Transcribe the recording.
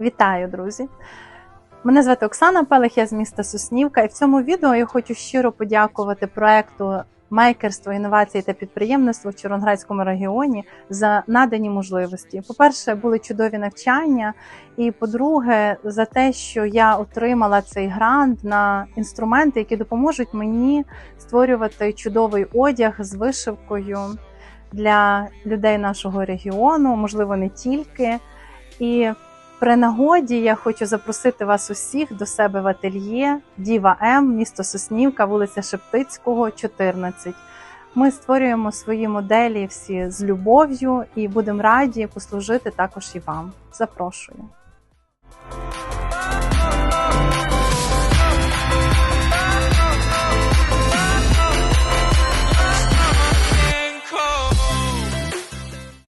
Вітаю, друзі! Мене звати Оксана Пелих, я з міста Соснівка, і в цьому відео я хочу щиро подякувати проекту Мейкерство, інновації та підприємництво в Чорноградському регіоні за надані можливості. По-перше, були чудові навчання, і по-друге, за те, що я отримала цей грант на інструменти, які допоможуть мені створювати чудовий одяг з вишивкою для людей нашого регіону, можливо, не тільки. І при нагоді я хочу запросити вас усіх до себе в ательє Діва М, місто Соснівка, вулиця Шептицького, 14. Ми створюємо свої моделі всі з любов'ю і будемо раді послужити також і вам. Запрошую.